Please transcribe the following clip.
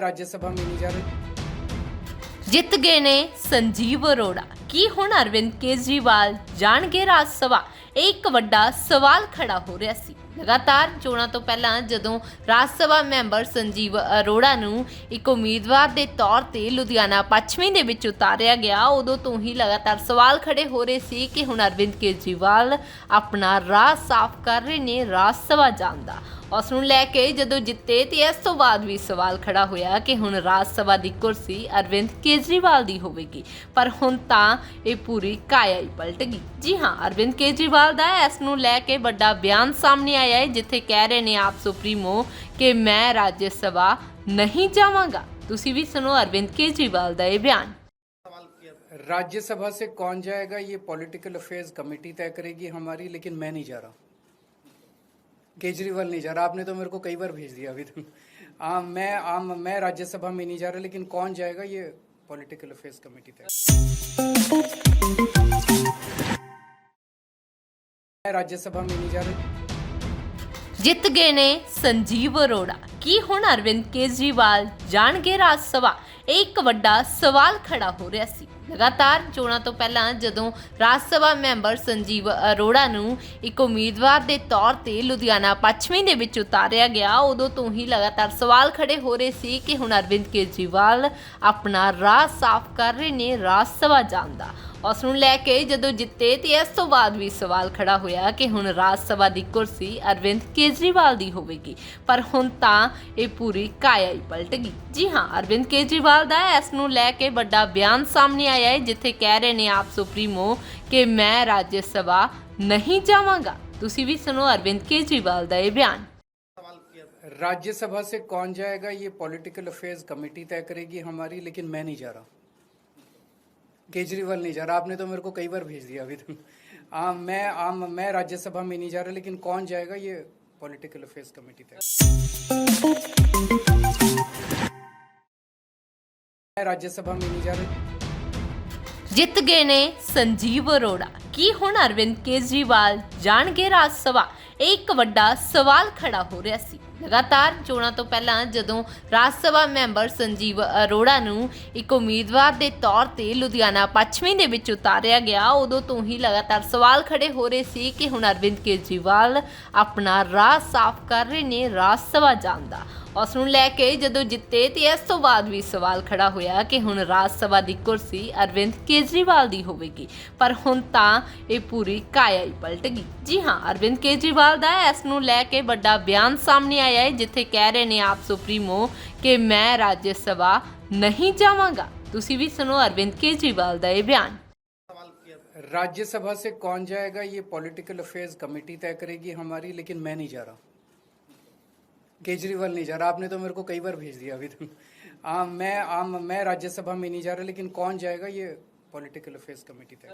ਰਾਜ ਸਭਾ manager. ਜਿੱਤ ਗਏ ਨੇ ਸੰਜੀਵ ਅਰੋੜਾ। ਕੀ ਹੁਣ ਅਰਵਿੰਦ ਕੇਜਰੀਵਾਲ ਜਾਣਗੇ ਰਾਜ ਸਭਾ? ਇੱਕ ਵੱਡਾ ਸਵਾਲ ਖੜਾ ਹੋ ਰਿਹਾ ਸੀ। ਲਗਾਤਾਰ ਚੋਣਾਂ ਤੋਂ ਪਹਿਲਾਂ ਜਦੋਂ ਰਾਜ ਸਭਾ ਮੈਂਬਰ ਸੰਜੀਵ ਅਰੋੜਾ ਨੂੰ ਇੱਕ ਉਮੀਦਵਾਰ ਦੇ ਤੌਰ ਤੇ ਲੁਧਿਆਣਾ ਪੱਛਮੀ ਦੇ ਵਿੱਚ ਉਤਾਰਿਆ ਗਿਆ, ਉਦੋਂ ਤੋਂ ਹੀ ਲਗਾਤਾਰ ਸਵਾਲ ਖੜੇ ਹੋ ਰਹੇ ਸੀ ਕਿ ਹੁਣ ਅਰਵਿੰਦ ਕੇਜਰੀਵਾਲ ਆਪਣਾ ਰਾਹ ਸਾਫ਼ ਕਰ ਰਹੇ ਨੇ ਰਾਜ ਸਭਾ ਜਾਂਦਾ ਉਸ ਨੂੰ ਲੈ ਕੇ ਜਦੋਂ ਜਿੱਤੇ ਤੇ ਇਸ ਤੋਂ ਬਾਅਦ ਵੀ ਸਵਾਲ ਖੜਾ ਹੋਇਆ ਕਿ ਹੁਣ ਰਾਜ ਸਭਾ ਦੀ ਕੁਰਸੀ ਅਰਵਿੰਦ ਕੇਜਰੀਵਾਲ ਦੀ ਹੋਵੇਗੀ ਪਰ ਹੁਣ ਤਾਂ ਇਹ ਪੂਰੀ ਕਾਇਆ ਹੀ ਪਲਟ ਗਈ ਜੀ ਹਾਂ ਅਰਵਿੰਦ ਕੇਜਰੀਵਾਲ ਦਾ ਇਸ ਨੂੰ ਲੈ ਕੇ ਵੱਡਾ ਬਿਆਨ ਸਾਹਮਣੇ ਆਇਆ ਹੈ ਜਿੱਥੇ ਕਹਿ ਰਹੇ ਨੇ ਆਪ ਸੁਪਰੀਮੋ ਕਿ ਮੈਂ ਰਾਜ ਸਭਾ ਨਹੀਂ ਜਾਵਾਂਗਾ ਤੁਸੀਂ ਵੀ ਸੁਣੋ ਅਰਵਿੰਦ ਕੇਜਰੀਵਾਲ ਦਾ ਇਹ ਬਿਆਨ राज्यसभा से कौन जाएगा ये पॉलिटिकल अफेयर्स कमेटी तय करेगी हमारी लेकिन मैं नहीं जा रहा केजरीवाल नहीं जा रहा आपने तो मेरे को कई बार भेज दिया अभी तक आ, मैं आम मैं राज्यसभा में नहीं जा रहा लेकिन कौन जाएगा ये पॉलिटिकल अफेयर्स कमेटी तय मैं राज्यसभा में नहीं जा रही ਜਿੱਤ ਗਏ ਨੇ ਸੰਜੀਵ ਅਰੋੜਾ ਕੀ ਹੁਣ ਅਰਵਿੰਦ ਕੇਜਰੀਵਾਲ ਜਾਣਗੇ ਰਾਜ ਸਭਾ ਇਹ ਇੱਕ ਵੱਡਾ ਸਵਾਲ ਖੜਾ ਹੋ ਰਿਹਾ ਸੀ ਲਗਾਤਾਰ ਚੋਣਾਂ ਤੋਂ ਪਹਿਲਾਂ ਜਦੋਂ ਰਾਜ ਸਭਾ ਮੈਂਬਰ ਸੰਜੀਵ ਅਰੋੜਾ ਨੂੰ ਇੱਕ ਉਮੀਦਵਾਰ ਦੇ ਤੌਰ ਤੇ ਲੁਧਿਆਣਾ ਪੱਛਮੀ ਦੇ ਵਿੱਚ ਉਤਾਰਿਆ ਗਿਆ, ਉਦੋਂ ਤੋਂ ਹੀ ਲਗਾਤਾਰ ਸਵਾਲ ਖੜੇ ਹੋ ਰਹੇ ਸੀ ਕਿ ਹੁਣ ਅਰਵਿੰਦ ਕੇਜਰੀਵਾਲ ਆਪਣਾ ਰਾਹ ਸਾਫ਼ ਕਰ ਰਹੇ ਨੇ ਰਾਜ ਸਭਾ ਜਾਣ ਦਾ। ਉਸ ਨੂੰ ਲੈ ਕੇ ਜਦੋਂ ਜਿੱਤੇ ਤੇ ਇਸ ਤੋਂ ਬਾਅਦ ਵੀ ਸਵਾਲ ਖੜਾ ਹੋਇਆ ਕਿ ਹੁਣ ਰਾਜ ਸਭਾ ਦੀ ਕੁਰਸੀ ਅਰਵਿੰਦ ਕੇਜਰੀਵਾਲ ਦੀ ਹੋਵੇਗੀ ਪਰ ਹੁਣ ਤਾਂ ਇਹ ਪੂਰੀ ਕਾਇਆ ਹੀ ਪਲਟ ਗਈ ਜੀ ਹਾਂ ਅਰਵਿੰਦ ਕੇਜਰੀਵਾਲ ਦਾ ਇਸ ਨੂੰ ਲੈ ਕੇ ਵੱਡਾ ਬਿਆਨ ਸਾਹਮਣੇ ਆਇਆ ਹੈ ਜਿੱਥੇ ਕਹਿ ਰਹੇ ਨੇ ਆਪ ਸੁਪਰੀਮੋ ਕਿ ਮੈਂ ਰਾਜ ਸਭਾ ਨਹੀਂ ਜਾਵਾਂਗਾ ਤੁਸੀਂ ਵੀ ਸੁਣੋ ਅਰਵਿੰਦ ਕੇਜਰੀਵਾਲ ਦਾ ਇਹ ਬਿਆਨ राज्यसभा से कौन जाएगा ये पॉलिटिकल अफेयर्स कमेटी तय करेगी हमारी लेकिन मैं नहीं जा रहा केजरीवाल नहीं जा रहा आपने तो मेरे को कई बार भेज दिया अभी तक आ, मैं आम मैं राज्यसभा में नहीं जा रहा लेकिन कौन जाएगा ये पॉलिटिकल अफेयर्स कमेटी तय मैं राज्यसभा में नहीं जा रही ਜਿੱਤ ਗਏ ਨੇ ਸੰਜੀਵ ਅਰੋੜਾ ਕੀ ਹੁਣ ਅਰਵਿੰਦ ਕੇਜਰੀਵਾਲ ਜਾਣਗੇ ਰਾਜ ਸਭਾ ਇਹ ਇੱਕ ਵੱਡਾ ਸਵਾਲ ਖੜਾ ਹੋ ਰਿਹਾ ਸੀ ਲਗਾਤਾਰ ਚੋਣਾਂ ਤੋਂ ਪਹਿਲਾਂ ਜਦੋਂ ਰਾਜ ਸਭਾ ਮੈਂਬਰ ਸੰਜੀਵ ਅਰੋੜਾ ਨੂੰ ਇੱਕ ਉਮੀਦਵਾਰ ਦੇ ਤੌਰ ਤੇ ਲੁਧਿਆਣਾ ਪੱਛਮੀ ਦੇ ਵਿੱਚ ਉਤਾਰਿਆ ਗਿਆ, ਉਦੋਂ ਤੋਂ ਹੀ ਲਗਾਤਾਰ ਸਵਾਲ ਖੜੇ ਹੋ ਰਹੇ ਸੀ ਕਿ ਹੁਣ ਅਰਵਿੰਦ ਕੇਜਰੀਵਾਲ ਆਪਣਾ ਰਾਹ ਸਾਫ਼ ਕਰ ਰਹੇ ਨੇ ਰਾਜ ਸਭਾ ਜਾਣ ਦਾ। ਉਸ ਨੂੰ ਲੈ ਕੇ ਜਦੋਂ ਜਿੱਤੇ ਤੇ ਇਸ ਤੋਂ ਬਾਅਦ ਵੀ ਸਵਾਲ ਖੜਾ ਹੋਇਆ ਕਿ ਹੁਣ ਰਾਜ ਸਭਾ ਦੀ ਕੁਰਸੀ ਅਰਵਿੰਦ ਕੇਜਰੀਵਾਲ ਦੀ ਹੋਵੇਗੀ ਪਰ ਹੁਣ ਤਾਂ ਇਹ ਪੂਰੀ ਕਾਇਆ ਹੀ ਪਲਟ ਗਈ ਜੀ ਹਾਂ ਅਰਵਿੰਦ ਕੇਜਰੀਵਾਲ ਦਾ ਇਸ ਨੂੰ ਲੈ ਕੇ ਵੱਡਾ ਬਿਆਨ ਸਾਹਮਣੇ ਆਇਆ ਹੈ ਜਿੱਥੇ ਕਹਿ ਰਹੇ ਨੇ ਆਪ ਸੁਪਰੀਮੋ ਕਿ ਮੈਂ ਰਾਜ ਸਭਾ ਨਹੀਂ ਜਾਵਾਂਗਾ ਤੁਸੀਂ ਵੀ ਸੁਣੋ ਅਰਵਿੰਦ ਕੇਜਰੀਵਾਲ ਦਾ ਇਹ ਬਿਆਨ राज्यसभा से कौन जाएगा ये पॉलिटिकल अफेयर्स कमेटी तय करेगी हमारी लेकिन मैं नहीं जा रहा केजरीवाल नहीं जा रहा आपने तो मेरे को कई बार भेज दिया अभी तक आ, मैं आम मैं राज्यसभा में नहीं जा रहा लेकिन कौन जाएगा ये पॉलिटिकल अफेयर्स कमेटी तय